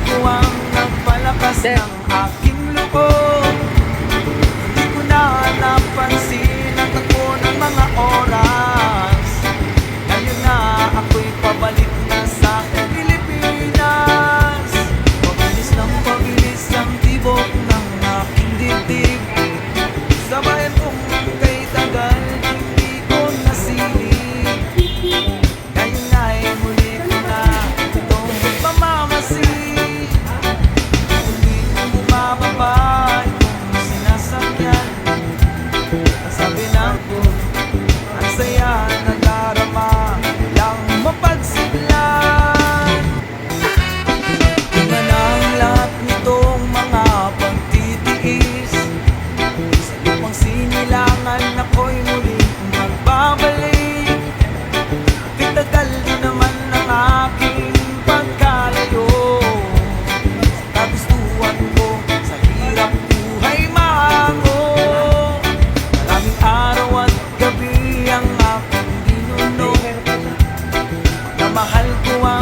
Ako ang nagpalakas ng aking loob mong sinilangan Ako'y muling magbabalik. Itagal na naman ang aking pagkalayo. Sa kagustuhan ko Sa hirap buhay maango Maraming araw at gabi Ang aking dinunong Na mahal ko ang